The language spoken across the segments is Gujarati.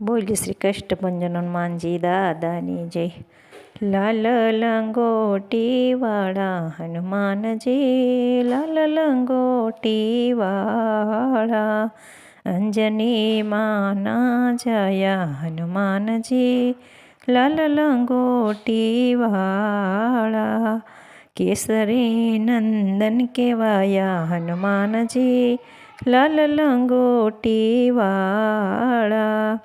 બોલી શ્રી કષ્ટભંજન હનુમાનજી દાદાની જય. લાલ લંગોટી વાળા હનુમાનજી, લાલ લંગોટી વાળા અંજની માના જયા હનુમાનજી, લાલ લંગોટી વાળા કેસરી નંદન કેવાયા હનુમાનજી, લાલ લંગોટી વાળા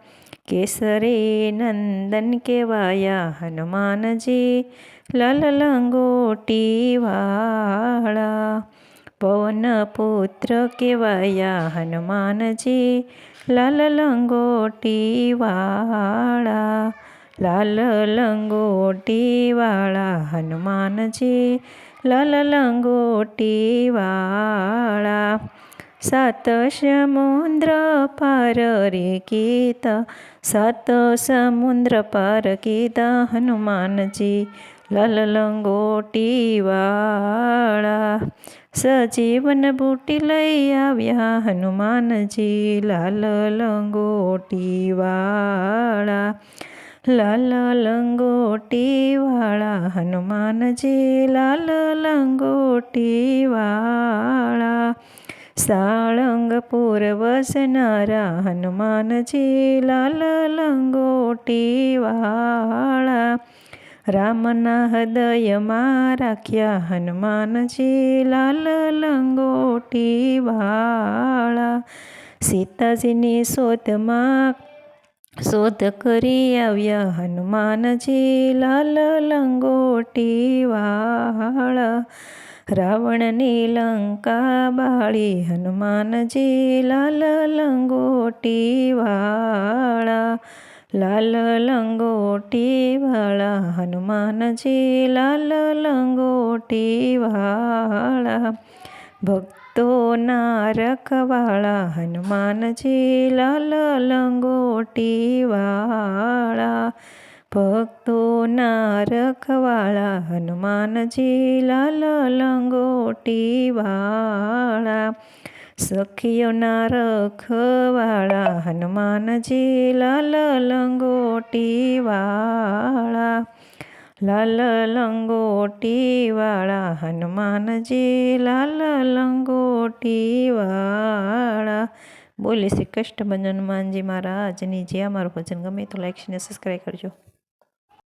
કેસરી નંદન કેવાયા હનુમાનજી લલ લંગોટી વાળા પવન પુત્ર કેવાયા હનુમાનજી લાલ લંગોટી વાળા લાલ લંગોટી વાળા હનુમાનજી લાલ લંગોટી વાળા સાત સમુદ્ર પાર રે ગીત સત સમુદ્ર પાર ગીત હનુમાનજી લલ લંગોટી વાળા સજીવન બુટી લઈ આવ્યા હનુમાનજી લાલ લંગોટી વાળા લાલ લંગોટી વાળા હનુમાનજી લાલ લંગોટી વાળા સાળંગપુર વસનારા હનુમાનજી લાલ લંગોટી વાળા રામના હૃદયમાં રાખ્યા હનુમાનજી લાલ લંગોટી વાળા સીતાજીની શોધમાં શોધ કરી આવ્યા હનુમાનજી લાલ લંગોટી વાળા રાવણની લંકા બાળી, હનુમાનજી લાલ લંગોટી વાળા લાલ લંગોટી વાળા હનુમાનજી લાલ લંગોટી વાળા ભક્તોના રખવાળા હનુમાનજી લાલ લંગોટી વાળા ભક્તોના રખવાળા હનુમાનજી લાલ લંગોટી વાળા સખીઓના રખવાળા, હનુમાનજી લાલ લંગોટીવાળા લાલ લંગોટીવાળા, હનુમાનજી લાલ લંગોટીવાળા. બોલે શ્રી કષ્ટભંજન હનુમાનજી મહારાજની. જે અમારું ભજન ગમે તો લાઈક અને સબસ્ક્રાઈબ કરજો.